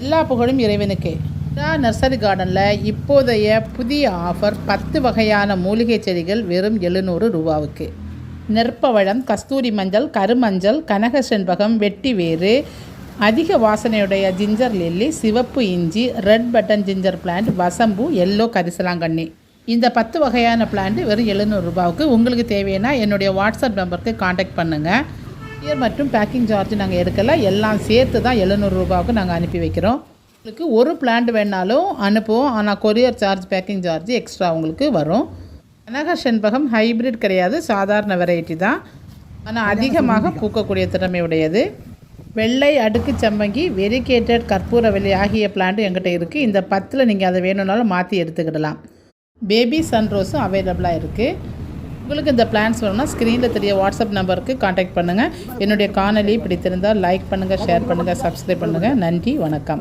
எல்லா புகழும் இறைவனுக்கே. இதா நர்சரி கார்டனில் இப்போதைய புதிய ஆஃபர் பத்து வகையான மூலிகை செடிகள் வெறும் எழுநூறு ரூபாவுக்கு. நெற்பவழம் கஸ்தூரி மஞ்சள் கருமஞ்சள் கனக செண்பகம் வெட்டி வேறு அதிக வாசனையுடைய ஜிஞ்சர் லில்லி சிவப்பு இஞ்சி ரெட் பட்டன் ஜிஞ்சர் பிளான்ட் வசம்பு எல்லோ கரிசலாங்கண்ணி. இந்த பத்து வகையான பிளான்ட் வெறும் எழுநூறு ரூபாவுக்கு. உங்களுக்கு தேவைன்னா என்னுடைய வாட்ஸ்அப் நம்பருக்கு காண்டாக்ட் பண்ணுங்கள் பியர் மற்றும் பேக்கிங் சார்ஜ் நாங்கள் எடுக்கல. எல்லாம் சேர்த்து தான் எழுநூறு ரூபாவுக்கு நாங்கள் அனுப்பி வைக்கிறோம். உங்களுக்கு ஒரு பிளான்ட் வேணாலும் அனுப்புவோம். ஆனால் courier charge packing charge extra உங்களுக்கு வரும். கனக செண்பகம் ஹைபிரிட் கிடையாது. சாதாரண வெரைட்டி தான். ஆனால் அதிகமாக பூக்கக்கூடிய திறமை உடையது. வெள்ளை அடுக்கு சம்பங்கி வெரிகேட்டட் கற்பூரவல்லி ஆகிய பிளான்ட் எங்கிட்ட இருக்குது இந்த பத்தில் நீங்கள் அதை வேணும்னாலும் மாற்றி எடுத்துக்கிடலாம். பேபி சன்ரோஸும் அவைலபிளாக இருக்குது உங்களுக்கு இந்த பிளான்ஸ் வேணும்னா ஸ்க்ரீனில் தெரிய வாட்ஸ்அப் நம்பருக்கு காண்டாக்ட் பண்ணுங்கள் என்னுடைய காணொலி பிடித்திருந்தால் லைக் பண்ணுங்கள் ஷேர் பண்ணுங்கள் சப்ஸ்கிரைப் பண்ணுங்கள் நன்றி வணக்கம்.